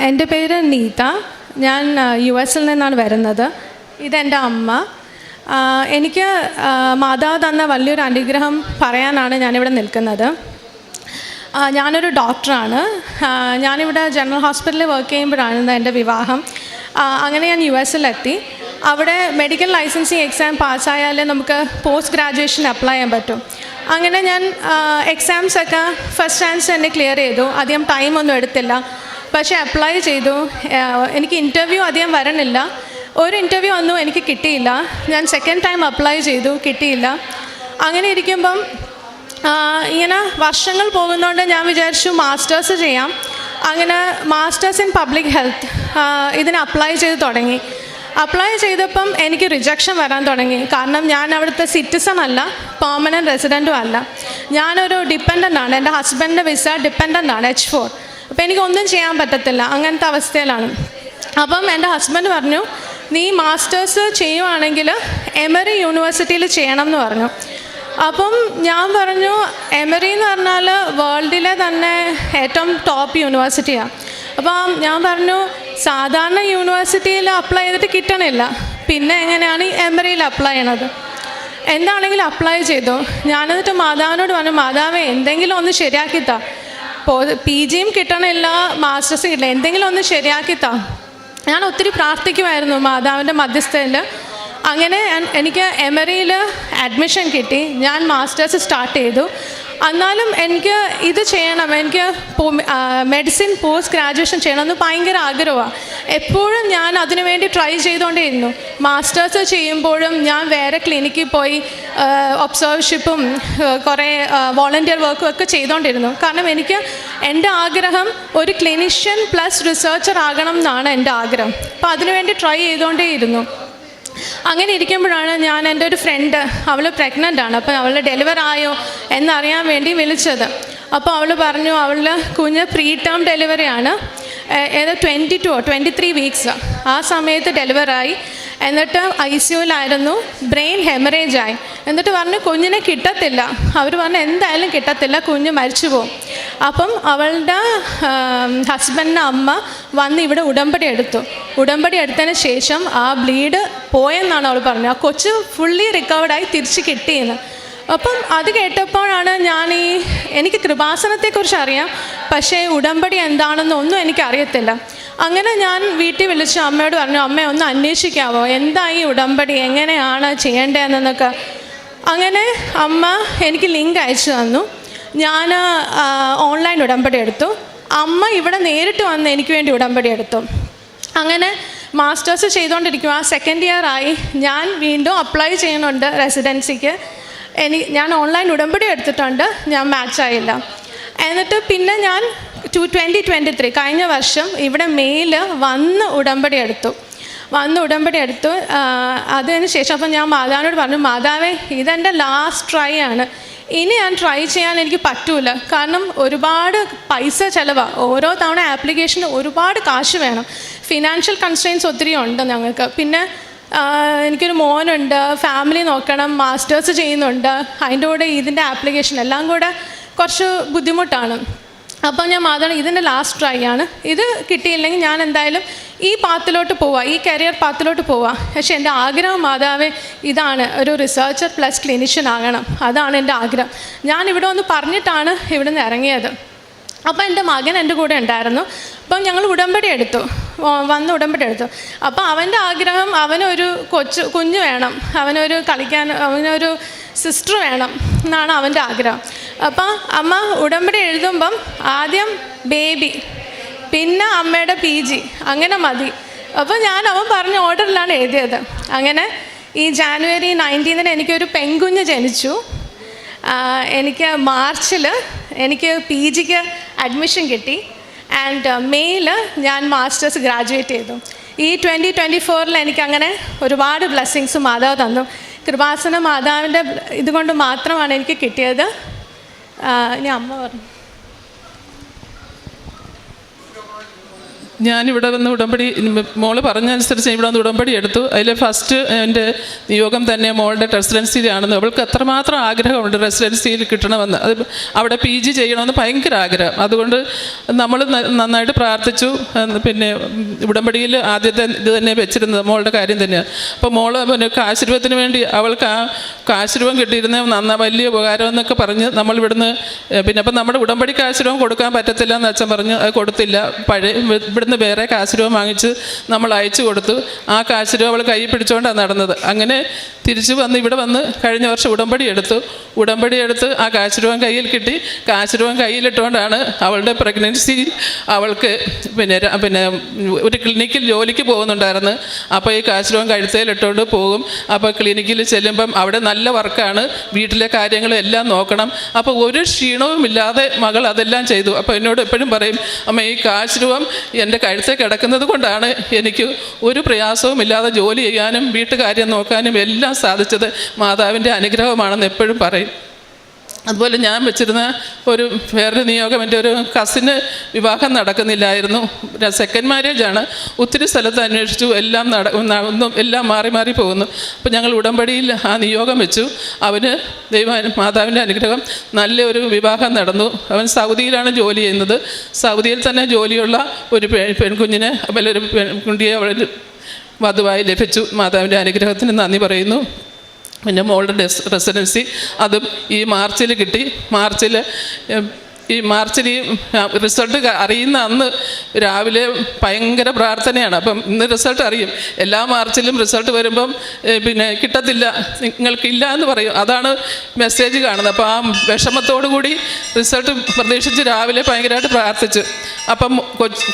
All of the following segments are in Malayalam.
എന്റെ പേര് നീത. ഞാൻ യു എസിൽ നിന്നാണ് വരുന്നത്. ഇതെന്റെ അമ്മ. എനിക്ക് മാതാവ് തന്ന വലിയൊരു അനുഗ്രഹം പറയാനാണ് ഞാനിവിടെ നിൽക്കുന്നത്. ഞാനൊരു ഡോക്ടറാണ്. ഞാനിവിടെ ജനറൽ ഹോസ്പിറ്റലിൽ വർക്ക് ചെയ്യുമ്പോഴാണ് എന്റെ വിവാഹം. അങ്ങനെ ഞാൻ യു എസിലെത്തി. അവിടെ മെഡിക്കൽ ലൈസൻസിങ് എക്സാം പാസ്സായാലേ നമുക്ക് പോസ്റ്റ് ഗ്രാജുവേഷൻ അപ്ലൈ ചെയ്യാൻ പറ്റും. അങ്ങനെ ഞാൻ എക്സാംസൊക്കെ ഫസ്റ്റ് ചാൻസ് തന്നെ ക്ലിയർ ചെയ്തു. അധികം ടൈമൊന്നും എടുത്തില്ല. പക്ഷേ അപ്ലൈ ചെയ്തു. എനിക്ക് ഇന്റർവ്യൂ അധികം വരണില്ല. ഒരു ഇന്റർവ്യൂ ഒന്നും എനിക്ക് കിട്ടിയില്ല. ഞാൻ സെക്കൻഡ് ടൈം അപ്ലൈ ചെയ്തു കിട്ടിയില്ല. അങ്ങനെ ഇരിക്കുമ്പം ഇങ്ങനെ വർഷങ്ങൾ പോകുന്നതുകൊണ്ട് ഞാൻ വിചാരിച്ചു മാസ്റ്റേഴ്സ് ചെയ്യാം. അങ്ങനെ മാസ്റ്റേഴ്സ് ഇൻ പബ്ലിക് ഹെൽത്ത് ഇതിന് അപ്ലൈ ചെയ്ത് തുടങ്ങി. അപ്ലൈ ചെയ്തപ്പം എനിക്ക് റിജക്ഷൻ വരാൻ തുടങ്ങി. കാരണം ഞാൻ അവിടുത്തെ സിറ്റിസൺ അല്ല പെർമനന്റ് റെസിഡന്റും അല്ല. ഞാനൊരു ഡിപ്പെൻഡന്റ് ആണ്. എന്റെ ഹസ്ബൻഡിന്റെ വിസ ഡിപ്പെൻഡന്റ് ആണ് എച്ച് ഫോർ അപ്പോൾ എനിക്കൊന്നും ചെയ്യാൻ പറ്റത്തില്ല. അങ്ങനത്തെ അവസ്ഥയിലാണ്. അപ്പം എന്റെ ഹസ്ബൻഡ് പറഞ്ഞു നീ മാസ്റ്റേഴ്സ് ചെയ്യുവാണെങ്കിൽ എമറി യൂണിവേഴ്സിറ്റിയിൽ ചെയ്യണം എന്ന് പറഞ്ഞു. അപ്പം ഞാൻ പറഞ്ഞു എമറി എന്ന് പറഞ്ഞാൽ വേൾഡിലെ തന്നെ ഏറ്റവും ടോപ്പ് യൂണിവേഴ്സിറ്റിയാണ് അപ്പം ഞാൻ പറഞ്ഞു സാധാരണ യൂണിവേഴ്സിറ്റിയിൽ അപ്ലൈ ചെയ്തിട്ട് കിട്ടണില്ല. പിന്നെ എങ്ങനെയാണ് ഈ എമറിയിൽ അപ്ലൈ ചെയ്യണത്? എന്താണെങ്കിലും അപ്ലൈ ചെയ്തു. ഞാനെന്നിട്ട് മാതാവിനോട് പറഞ്ഞു മാതാവേ എന്തെങ്കിലും ഒന്ന് ശരിയാക്കി താ പി ജിയും കിട്ടണില്ല മാസ്റ്റേഴ്സും കിട്ടണം എന്തെങ്കിലും ഒന്ന് ശരിയാക്കി താ ഞാൻ ഒത്തിരി പ്രാർത്ഥിക്കുമായിരുന്നു മാതാവിന്റെ മധ്യസ്ഥയിൽ അങ്ങനെ എനിക്ക് എമറിയിൽ അഡ്മിഷൻ കിട്ടി. ഞാൻ മാസ്റ്റേഴ്സ് സ്റ്റാർട്ട് ചെയ്തു. എന്നാലും എനിക്ക് ഇത് ചെയ്യണം. എനിക്ക് മെഡിസിൻ പോസ്റ്റ് ഗ്രാജുവേഷൻ ചെയ്യണമെന്ന് ഭയങ്കര ആഗ്രഹമാണ് എപ്പോഴും ഞാൻ അതിനു വേണ്ടി ട്രൈ ചെയ്തുകൊണ്ടേയിരുന്നു. മാസ്റ്റേഴ്സ് ചെയ്യുമ്പോഴും ഞാൻ വേറെ ക്ലിനിക്കിൽ പോയി ഒബ്സർവർഷിപ്പും കുറേ വോളണ്ടിയർ വർക്കും ഒക്കെ ചെയ്തുകൊണ്ടിരുന്നു. കാരണം എനിക്ക് എന്റെ ആഗ്രഹം ഒരു ക്ലിനിഷ്യൻ പ്ലസ് റിസർച്ചർ ആകണം എന്നാണ് എന്റെ ആഗ്രഹം. അപ്പോൾ അതിനുവേണ്ടി ട്രൈ ചെയ്തുകൊണ്ടേയിരുന്നു. അങ്ങനെ ഇരിക്കുമ്പോഴാണ് ഞാൻ എന്റെ ഒരു ഫ്രണ്ട് അവൾ പ്രഗ്നന്റ് ആണ്. അപ്പോൾ അവൾ ഡെലിവർ ആയോ എന്നറിയാൻ വേണ്ടി വിളിച്ചത്. അപ്പോൾ അവൾ പറഞ്ഞു അവളുടെ കുഞ്ഞ് പ്രീ ടേം ഡെലിവറിയാണ് ഏത് twenty two twenty three weeks ആ സമയത്ത് ഡെലിവറായി എന്നിട്ട് ഐ സിയുലായിരുന്നു ബ്രെയിൻ ഹെമറേജ് ആയി. എന്നിട്ട് പറഞ്ഞു കുഞ്ഞിനെ കിട്ടത്തില്ല. അവർ പറഞ്ഞു എന്തായാലും കിട്ടത്തില്ല കുഞ്ഞ് മരിച്ചു പോകും അപ്പം അവളുടെ ഹസ്ബൻഡിന്റെ അമ്മ വന്ന് ഇവിടെ ഉടമ്പടി എടുത്തു. ഉടമ്പടി എടുത്തതിന് ശേഷം ആ ബ്ലീഡ് പോയെന്നാണ് അവൾ പറഞ്ഞത്. ആ കൊച്ച് ഫുള്ളി റിക്കവേർഡായി തിരിച്ച് കിട്ടിയെന്ന്. അപ്പം അത് കേട്ടപ്പോഴാണ് ഞാൻ ഈ എനിക്ക് കൃപാസനത്തെക്കുറിച്ച് അറിയാം പക്ഷേ ഉടമ്പടി എന്താണെന്നൊന്നും എനിക്ക് അറിയത്തില്ല. അങ്ങനെ ഞാൻ വീട്ടിൽ വിളിച്ച് അമ്മയോട് പറഞ്ഞു അമ്മ ഒന്ന് അന്വേഷിക്കാവോ? എന്താ ഈ ഉടമ്പടി? എങ്ങനെയാണ് ചെയ്യേണ്ടതെന്നൊക്കെ? അങ്ങനെ അമ്മ എനിക്ക് ലിങ്ക് അയച്ചു തന്നു. ഞാൻ ഓൺലൈൻ ഉടമ്പടി എടുത്തു. അമ്മ ഇവിടെ നേരിട്ട് വന്ന് എനിക്ക് വേണ്ടി ഉടമ്പടി എടുത്തു. അങ്ങനെ മാസ്റ്റേഴ്സ് ചെയ്തുകൊണ്ടിരിക്കുക സെക്കൻഡ് ഇയർ ആയി. ഞാൻ വീണ്ടും അപ്ലൈ ചെയ്യുന്നുണ്ട് റെസിഡൻസിക്ക് എനിക്ക് ഞാൻ ഓൺലൈൻ ഉടമ്പടി എടുത്തിട്ടുണ്ട്. ഞാൻ മാച്ച് ആയില്ല. എന്നിട്ട് പിന്നെ ഞാൻ ടു ട്വന്റി ട്വന്റി ത്രീ കഴിഞ്ഞ വർഷം ഇവിടെ മെയിൽ വന്ന് ഉടമ്പടി എടുത്തു. വന്ന് ഉടമ്പടി എടുത്തു. ആ, അതിന് ശേഷം അപ്പം ഞാൻ മാതാവിനോട് പറഞ്ഞു മാതാവേ ഇതെന്റെ ലാസ്റ്റ് ട്രൈ ആണ്. ഇനി ഞാൻ ട്രൈ ചെയ്യാൻ എനിക്ക് പറ്റൂല. കാരണം ഒരുപാട് പൈസ ചിലവാണ് ഓരോ തവണ ആപ്ലിക്കേഷന് ഒരുപാട് കാശ് വേണം. ഫിനാൻഷ്യൽ കൺസ്ട്രെയിൻസ് ഒത്തിരി ഉണ്ട് ഞങ്ങൾക്ക്. പിന്നെ എനിക്കൊരു മോനുണ്ട്. ഫാമിലി നോക്കണം. മാസ്റ്റേഴ്സ് ചെയ്യുന്നുണ്ട്. അതിന്റെ കൂടെ ഇതിന്റെ ആപ്ലിക്കേഷൻ എല്ലാം കൂടെ കുറച്ച് ബുദ്ധിമുട്ടാണ്. അപ്പോൾ ഞാൻ മാതാണ് ഇതിന്റെ ലാസ്റ്റ് ട്രൈ ആണ്. ഇത് കിട്ടിയില്ലെങ്കിൽ ഞാൻ എന്തായാലും ഈ പാത്തിലോട്ട് പോവാം ഈ കരിയർ പാത്തിലോട്ട് പോവാം. പക്ഷേ എന്റെ ആഗ്രഹം മാതാവേ ഇതാണ്. ഒരു റിസർച്ചർ പ്ലസ് ക്ലിനിഷ്യൻ ആകണം. അതാണ് എന്റെ ആഗ്രഹം. ഞാൻ ഇവിടെ ഒന്ന് പറഞ്ഞിട്ടാണ് ഇവിടെ നിന്ന് ഇറങ്ങിയത്. അപ്പോൾ എന്റെ മകൻ എന്റെ കൂടെ ഉണ്ടായിരുന്നു. അപ്പം ഞങ്ങൾ ഉടമ്പടി എടുത്തു. വന്ന് ഉടമ്പടി എടുത്തു. അപ്പോൾ അവന്റെ ആഗ്രഹം അവനൊരു കൊച്ചു കുഞ്ഞ് വേണം. അവനൊരു കളിക്കാൻ അവനൊരു സിസ്റ്റർ വേണം എന്നാണ് അവന്റെ ആഗ്രഹം. അപ്പം അമ്മ ഉടമ്പടി എഴുതുമ്പം ആദ്യം ബേബി പിന്നെ അമ്മയുടെ പി ജി അങ്ങനെ മതി. അപ്പോൾ ഞാൻ അവൻ പറഞ്ഞ ഓർഡറിലാണ് എഴുതിയത്. അങ്ങനെ ഈ ജാനുവരി നയന്റീനിന് എനിക്കൊരു പെൺകുഞ്ഞ് ജനിച്ചു. എനിക്ക് മാർച്ചിൽ എനിക്ക് പി ജിക്ക് അഡ്മിഷൻ കിട്ടി. ആൻഡ് മെയ്യിൽ ഞാൻ മാസ്റ്റേഴ്സ് ഗ്രാജുവേറ്റ് ചെയ്തു. ഈ ട്വന്റി ട്വന്റി ഫോറിൽ എനിക്കങ്ങനെ ഒരുപാട് ബ്ലെസ്സിങ്സ് മാതാവ് തന്നു. കൃപാസന മാതാവിന്റെ ഇതുകൊണ്ട് മാത്രമാണ് എനിക്ക് കിട്ടിയത്. ഇനി അമ്മ പറഞ്ഞു. ഞാനിവിടെ വന്ന് ഉടമ്പടി മോൾ പറഞ്ഞനുസരിച്ച് ഇവിടെ വന്ന് ഉടമ്പടി എടുത്തു. അതിൽ ഫസ്റ്റ് എന്റെ നിയോഗം തന്നെ മോളുടെ റെസിഡൻസിയിലാണെന്ന്. അവൾക്ക് അത്രമാത്രം ആഗ്രഹമുണ്ട് റെസിഡൻസിയിൽ കിട്ടണമെന്ന്. അത് അവിടെ പി ജി ചെയ്യണമെന്ന് ഭയങ്കര ആഗ്രഹം. അതുകൊണ്ട് നമ്മൾ നന്നായിട്ട് പ്രാർത്ഥിച്ചു. പിന്നെ ഉടമ്പടിയിൽ ആദ്യത്തെ ഇത് തന്നെ വെച്ചിരുന്നത് മോളുടെ കാര്യം തന്നെയാണ് അപ്പോൾ മോൾ പിന്നെ കാശുരൂപത്തിന് വേണ്ടി അവൾക്ക് ആ കാശുരൂപം കിട്ടിയിരുന്ന നന്ന വലിയ ഉപകാരം എന്നൊക്കെ പറഞ്ഞ് നമ്മൾ ഇവിടുന്ന് പിന്നെ അപ്പം നമ്മുടെ ഉടമ്പടി കാശുരൂപം കൊടുക്കാൻ പറ്റത്തില്ല എന്ന് അച്ഛൻ പറഞ്ഞു. അത് കൊടുത്തില്ല. പഴയ വേറെ കാശുരൂപം വാങ്ങിച്ച് നമ്മൾ അയച്ചു കൊടുത്തു. ആ കാശുരൂപം അവൾ കൈ പിടിച്ചുകൊണ്ടാണ് നടന്നത്. അങ്ങനെ തിരിച്ചു വന്ന് ഇവിടെ വന്ന് കഴിഞ്ഞ വർഷം ഉടമ്പടി എടുത്തു. ഉടമ്പടി എടുത്ത് ആ കാശുരൂപം കയ്യിൽ കിട്ടി. കാശുരൂപം കയ്യിലിട്ടുകൊണ്ടാണ് അവളുടെ പ്രഗ്നൻസി അവൾക്ക് പിന്നെ പിന്നെ ഒരു ക്ലിനിക്കിൽ ജോലിക്ക് പോകുന്നുണ്ടായിരുന്നു. അപ്പോൾ ഈ കാശുരൂപം കഴുത്തേലിട്ടുകൊണ്ട് പോകും. അപ്പോൾ ക്ലിനിക്കിൽ ചെല്ലുമ്പം അവിടെ നല്ല വർക്കാണ്. വീട്ടിലെ കാര്യങ്ങളും എല്ലാം നോക്കണം. അപ്പോൾ ഒരു ക്ഷീണവും ഇല്ലാതെ മകൾ അതെല്ലാം ചെയ്തു. അപ്പോൾ എന്നോട് എപ്പോഴും പറയും അമ്മ ഈ കാശ് രൂപം എന്റെ കഴുത്തെ കിടക്കുന്നത് കൊണ്ടാണ് എനിക്ക് ഒരു പ്രയാസവും ഇല്ലാതെ ജോലി ചെയ്യാനും വീട്ടുകാര്യം നോക്കാനും എല്ലാം സാധിച്ചത് മാതാവിന്റെ അനുഗ്രഹമാണെന്ന് എപ്പോഴും പറയും. അതുപോലെ ഞാൻ വെച്ചിരുന്ന ഒരു വേറൊരു നിയോഗം എന്റെ ഒരു കസിന് വിവാഹം നടക്കുന്നില്ലായിരുന്നു. സെക്കൻഡ് മാരേജാണ് ഒത്തിരി സ്ഥലത്ത് അന്വേഷിച്ചു. എല്ലാം നട ഒന്നും എല്ലാം മാറി മാറി പോകുന്നു. അപ്പോൾ ഞങ്ങൾ ഉടമ്പടിയിൽ ആ നിയോഗം വെച്ചു. അവന് ദൈവ മാതാവിന്റെ അനുഗ്രഹം. നല്ലൊരു വിവാഹം നടന്നു. അവൻ സൗദിയിലാണ് ജോലി ചെയ്യുന്നത്. സൗദിയിൽ തന്നെ ജോലിയുള്ള ഒരു പെ പെൺകുഞ്ഞിനെ വലിയൊരു പെൺകുട്ടിയെ അവൾ വധുവായി ലഭിച്ചു. മാതാവിന്റെ അനുഗ്രഹത്തിന് നന്ദി പറയുന്നു. പിന്നെ മോളുടെ ഡെസ് റെസിഡൻസി. അതും ഈ മാർച്ചിൽ കിട്ടി. മാർച്ചിൽ ഈ മാർച്ചിൽ ഈ റിസൾട്ട് അറിയുന്ന അന്ന് രാവിലെ ഭയങ്കര പ്രാർത്ഥനയാണ്. അപ്പം ഇന്ന് റിസൾട്ട് അറിയും. എല്ലാ മാർച്ചിലും റിസൾട്ട് വരുമ്പം പിന്നെ കിട്ടത്തില്ല നിങ്ങൾക്കില്ല എന്ന് പറയും. അതാണ് മെസ്സേജ് കാണുന്നത്. അപ്പോൾ ആ വിഷമത്തോടു കൂടി റിസൾട്ട് പ്രതീക്ഷിച്ച് രാവിലെ ഭയങ്കരമായിട്ട് പ്രാർത്ഥിച്ചു. അപ്പം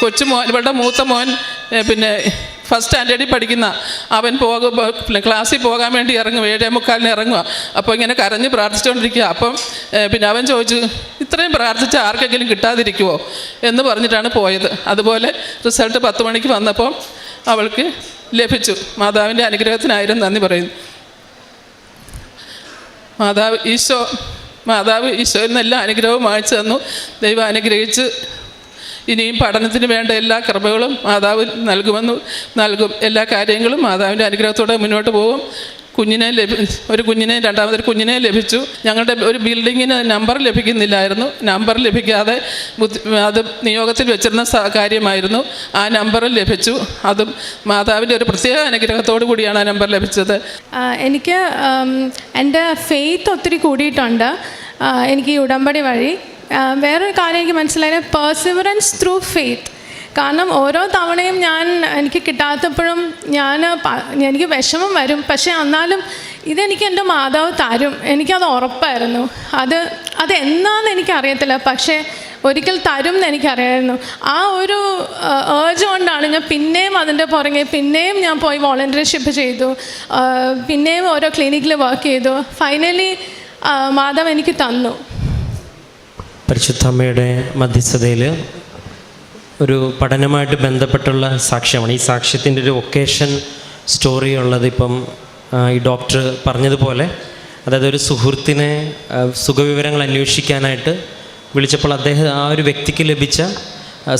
കൊച്ചു മോൻ ഇവളുടെ മൂത്ത മോൻ പിന്നെ ഫസ്റ്റ് സ്റ്റാൻഡേർഡിൽ പഠിക്കുന്ന അവൻ പോകുമ്പോൾ ക്ലാസ്സിൽ പോകാൻ വേണ്ടി ഇറങ്ങും ഏഴേ മുക്കാലിന് ഇറങ്ങുക അപ്പോൾ ഇങ്ങനെ കരഞ്ഞ് പ്രാർത്ഥിച്ചുകൊണ്ടിരിക്കുക അപ്പം പിന്നെ അവൻ ചോദിച്ചു ഇത്രയും പ്രാർത്ഥിച്ച ആർക്കെങ്കിലും കിട്ടാതിരിക്കുമോ എന്ന് പറഞ്ഞിട്ടാണ് പോയത്. അതുപോലെ റിസൾട്ട് പത്ത് മണിക്ക് വന്നപ്പോൾ അവൾക്ക് ലഭിച്ചു. മാതാവിന്റെ അനുഗ്രഹത്തിനായിരം നന്ദി പറയുന്നു. മാതാവ് ഈശോ മാതാവ് ഈശോയിൽ നിന്ന് എല്ലാ അനുഗ്രഹവും വാങ്ങിച്ചു തന്നു. ദൈവം അനുഗ്രഹിച്ച് ഇനിയും പഠനത്തിന് വേണ്ട എല്ലാ കർമ്മകളും മാതാവ് നൽകുമെന്ന് നൽകും. എല്ലാ കാര്യങ്ങളും മാതാവിന്റെ അനുഗ്രഹത്തോടെ മുന്നോട്ട് പോകും. കുഞ്ഞിനെ ലഭി ഒരു കുഞ്ഞിനെ രണ്ടാമതൊരു കുഞ്ഞിനെ ലഭിച്ചു. ഞങ്ങളുടെ ഒരു ബിൽഡിങ്ങിന് നമ്പർ ലഭിക്കുന്നില്ലായിരുന്നു. നമ്പർ ലഭിക്കാതെ അത് നിയോഗത്തിൽ വെച്ചിരുന്ന കാര്യമായിരുന്നു. ആ നമ്പർ ലഭിച്ചു. അതും മാതാവിന്റെ ഒരു പ്രത്യേക അനുഗ്രഹത്തോടു കൂടിയാണ് ആ നമ്പർ ലഭിച്ചത്. എനിക്ക് എന്റെ ഫെയ്ത്ത് ഒത്തിരി കൂടിയിട്ടുണ്ട്. എനിക്ക് ഈ ഉടമ്പടി വഴി വേറൊരു കാര്യം എനിക്ക് മനസ്സിലായത് പേഴ്സിവറൻസ് ത്രൂ ഫെയ്ത്ത് കാരണം ഓരോ തവണയും ഞാൻ എനിക്ക് കിട്ടാത്തപ്പോഴും ഞാൻ എനിക്ക് വിഷമം വരും. പക്ഷേ എന്നാലും ഇതെനിക്ക് എന്റെ മാതാവ് തരും. എനിക്കത് ഉറപ്പായിരുന്നു. അത് അത് എന്നാന്ന് എനിക്കറിയത്തില്ല. പക്ഷേ ഒരിക്കൽ തരും എന്ന് എനിക്കറിയായിരുന്നു. ആ ഒരു ഏർജ് കൊണ്ടാണ് ഞാൻ പിന്നെയും അതിന്റെ പുറകെ പിന്നെയും ഞാൻ പോയി വോളണ്ടിയർഷിപ്പ് ചെയ്തു. പിന്നെയും ഓരോ ക്ലിനിക്കിൽ വർക്ക് ചെയ്തു. ഫൈനലി മാതാവ് എനിക്ക് തന്നു. പരിശുദ്ധമ്മയുടെ മധ്യസ്ഥതയിൽ ഒരു പഠനമായിട്ട് ബന്ധപ്പെട്ടുള്ള സാക്ഷ്യമാണ്. ഈ സാക്ഷ്യത്തിന്റെ ഒരു ഒക്കേഷൻ സ്റ്റോറി ഉള്ളത് ഇപ്പം ഈ ഡോക്ടർ പറഞ്ഞതുപോലെ അതായത് ഒരു സുഹൃത്തിനെ സുഖവിവരങ്ങൾ അന്വേഷിക്കാനായിട്ട് വിളിച്ചപ്പോൾ അദ്ദേഹം ആ ഒരു വ്യക്തിക്ക് ലഭിച്ച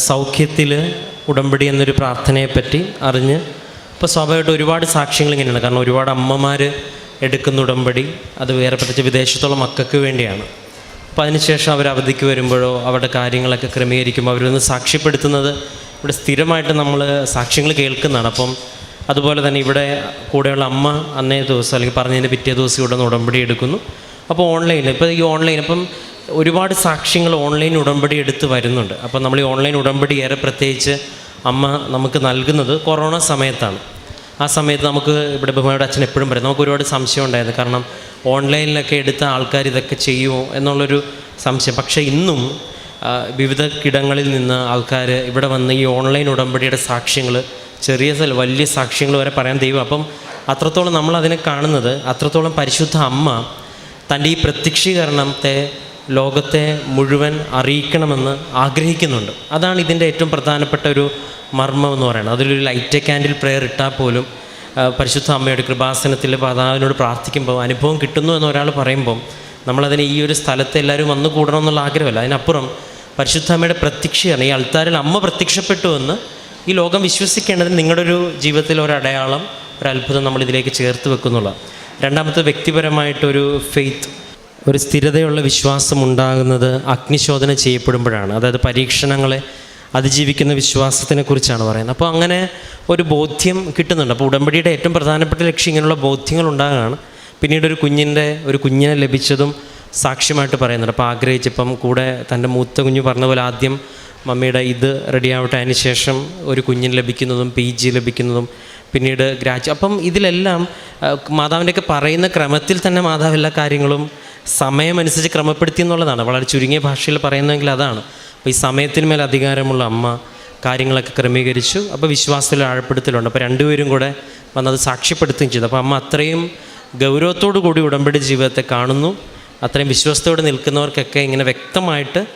സൗഖ്യത്തിൽ ഉടമ്പടി എന്നൊരു പ്രാർത്ഥനയെപ്പറ്റി അറിഞ്ഞ് ഇപ്പോൾ സ്വാഭാവികമായിട്ട് ഒരുപാട് സാക്ഷ്യങ്ങൾ ഇങ്ങനെയാണ്. കാരണം ഒരുപാട് അമ്മമാർ എടുക്കുന്ന ഉടമ്പടി അത് വേറെ പ്രത്യേകിച്ച് വിദേശത്തുള്ള മക്കൾക്ക് വേണ്ടിയാണ്. അപ്പോൾ അതിനുശേഷം അവർ അവധിക്ക് വരുമ്പോഴോ അവരുടെ കാര്യങ്ങളൊക്കെ ക്രമീകരിക്കുമ്പോൾ അവരൊന്ന് സാക്ഷ്യപ്പെടുത്തുന്നത് ഇവിടെ സ്ഥിരമായിട്ട് നമ്മൾ സാക്ഷ്യങ്ങൾ കേൾക്കുന്നതാണ്. അപ്പം അതുപോലെ തന്നെ ഇവിടെ കൂടെയുള്ള അമ്മ അന്നേ ദിവസം അല്ലെങ്കിൽ പറഞ്ഞതിന്റെ പിറ്റേ ദിവസം ഇവിടെ നിന്ന് ഉടമ്പടി എടുക്കുന്നു. അപ്പോൾ ഓൺലൈൻ ഇപ്പോൾ ഈ ഓൺലൈൻ അപ്പം ഒരുപാട് സാക്ഷ്യങ്ങൾ ഓൺലൈൻ ഉടമ്പടി എടുത്ത് വരുന്നുണ്ട്. അപ്പം നമ്മൾ ഈ ഓൺലൈൻ ഉടമ്പടി ഏറെ പ്രത്യേകിച്ച് അമ്മ നമുക്ക് നൽകുന്നത് കൊറോണ സമയത്താണ്. ആ സമയത്ത് നമുക്ക് ഇവിടെ ബഹുമാനയുടെ അച്ഛൻ എപ്പോഴും പറയും. നമുക്ക് ഒരുപാട് സംശയം ഉണ്ടായിരുന്നു കാരണം ഓൺലൈനിലൊക്കെ എടുത്ത ആൾക്കാർ ഇതൊക്കെ ചെയ്യുമോ എന്നുള്ളൊരു സംശയം. പക്ഷേ ഇന്നും വിവിധ കിടങ്ങളിൽ നിന്ന് ആൾക്കാർ ഇവിടെ വന്ന് ഈ ഓൺലൈൻ ഉടമ്പടിയുടെ സാക്ഷ്യങ്ങൾ ചെറിയ സ്ഥല വലിയ സാക്ഷ്യങ്ങൾ വരെ പറയാൻ ദൈവം. അപ്പം അത്രത്തോളം നമ്മൾ അതിനെ കാണുന്നത് അത്രത്തോളം പരിശുദ്ധ അമ്മ തന്റെ ഈ പ്രത്യക്ഷീകരണത്തെ ലോകത്തെ മുഴുവൻ അറിയിക്കണമെന്ന് ആഗ്രഹിക്കുന്നുണ്ട്. അതാണ് ഇതിന്റെ ഏറ്റവും പ്രധാനപ്പെട്ട ഒരു മർമ്മം എന്ന് പറയുന്നത്. അതിലൊരു ലൈറ്റ് ക്യാൻഡിൽ പ്രെയർ ഇട്ടാൽ പോലും പരിശുദ്ധ അമ്മയുടെ കൃപാസനത്തിൽ പതാവിനോട് പ്രാർത്ഥിക്കുമ്പോൾ അനുഭവം കിട്ടുന്നു എന്ന് ഒരാൾ പറയുമ്പം നമ്മളതിന് ഈ ഒരു സ്ഥലത്ത് എല്ലാവരും വന്നു കൂടണം എന്നുള്ള ആഗ്രഹമല്ല. അതിനപ്പുറം പരിശുദ്ധ അമ്മയുടെ പ്രത്യക്ഷയാണ്. ഈ അൾത്താരിൽ അമ്മ പ്രത്യക്ഷപ്പെട്ടു എന്ന് ഈ ലോകം വിശ്വസിക്കേണ്ടത് നിങ്ങളുടെ ഒരു ജീവിതത്തിൽ ഒരു അടയാളം ഒരു അത്ഭുതം നമ്മൾ ഇതിലേക്ക് ചേർത്ത് വെക്കുന്നുള്ള രണ്ടാമത്തെ വ്യക്തിപരമായിട്ടൊരു ഫെയ്ത്ത് ഒരു സ്ഥിരതയുള്ള വിശ്വാസം ഉണ്ടാകുന്നത് അഗ്നിശോധന ചെയ്യപ്പെടുമ്പോഴാണ്. അതായത് പരീക്ഷണങ്ങളെ അതിജീവിക്കുന്ന വിശ്വാസത്തിനെ കുറിച്ചാണ് പറയുന്നത്. അപ്പോൾ അങ്ങനെ ഒരു ബോധ്യം കിട്ടുന്നുണ്ട്. അപ്പോൾ ഉടമ്പടിയുടെ ഏറ്റവും പ്രധാനപ്പെട്ട ലക്ഷ്യം ഇങ്ങനെയുള്ള ബോധ്യങ്ങൾ ഉണ്ടാകുകയാണ്. പിന്നീട് ഒരു കുഞ്ഞിന്റെ ഒരു കുഞ്ഞിനെ ലഭിച്ചതും സാക്ഷ്യമായിട്ട് പറയുന്നുണ്ട്. അപ്പോൾ ആഗ്രഹിച്ചപ്പം കൂടെ തന്റെ മൂത്ത കുഞ്ഞ് പറഞ്ഞ പോലെ ആദ്യം മമ്മിയുടെ ഇത് റെഡിയാവട്ടെ. അതിന് ശേഷം ഒരു കുഞ്ഞിന് ലഭിക്കുന്നതും പി ജി ലഭിക്കുന്നതും പിന്നീട് ഗ്രാജു അപ്പം ഇതിലെല്ലാം മാതാവിന്റെയൊക്കെ പറയുന്ന ക്രമത്തിൽ തന്നെ മാതാവ് എല്ലാ കാര്യങ്ങളും സമയമനുസരിച്ച് ക്രമപ്പെടുത്തി എന്നുള്ളതാണ്. വളരെ ചുരുങ്ങിയ ഭാഷയിൽ പറയുന്നതെങ്കിൽ അതാണ്. അപ്പോൾ ഈ സമയത്തിന് മേൽ അധികാരമുള്ള അമ്മ കാര്യങ്ങളൊക്കെ ക്രമീകരിച്ചു. അപ്പോൾ വിശ്വാസത്തിൽ ആഴപ്പെടുത്തലുണ്ട്. അപ്പോൾ രണ്ടുപേരും കൂടെ വന്നത് സാക്ഷ്യപ്പെടുത്തുകയും ചെയ്തു. അപ്പോൾ അമ്മ അത്രയും ഗൗരവത്തോടു കൂടി ഉടമ്പടി ജീവിതത്തെ കാണുന്നു. അത്രയും വിശ്വാസത്തോടെ നിൽക്കുന്നവർക്കൊക്കെ ഇങ്ങനെ വ്യക്തമായിട്ട്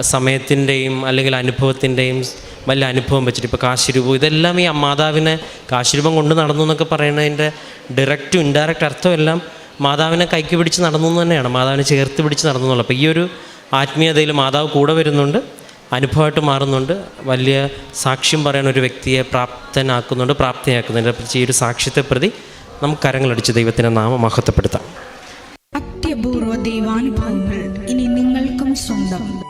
സമയത്തിന്റെയും അല്ലെങ്കിൽ അനുഭവത്തിന്റെയും വലിയ അനുഭവം വെച്ചിട്ട് ഇപ്പോൾ കാശിരൂപം ഇതെല്ലാം ഈ അമ്മാതാവിനെ കാശിരൂപം കൊണ്ട് നടന്നു എന്നൊക്കെ പറയുന്നതിന്റെ ഡയറക്റ്റും ഇൻഡയറക്റ്റ് അർത്ഥം എല്ലാം മാതാവിനെ കൈക്ക് പിടിച്ച് നടന്നു എന്ന് തന്നെയാണ്. മാതാവിനെ ചേർത്ത് പിടിച്ച് നടന്നു എന്നുള്ളത്. അപ്പോൾ ഈ ഒരു ആത്മീയതയിൽ മാതാവ് കൂടെ വരുന്നുണ്ട് അനുഭവമായിട്ട് മാറുന്നുണ്ട്. വലിയ സാക്ഷ്യം പറയാൻ ഒരു വ്യക്തിയെ പ്രാപ്തനാക്കുന്നുണ്ട് പ്രാപ്തിയാക്കുന്നുണ്ട്. അപ്പം ഈ ഒരു സാക്ഷ്യത്തെ പ്രതി നമുക്ക് കരങ്ങളടിച്ച് ദൈവത്തിന്റെ നാമം മഹത്വപ്പെടുത്താം. അത്യപൂർവ ദൈവാനുഭവങ്ങൾ ഇനി നിങ്ങൾക്കും സ്വന്തം.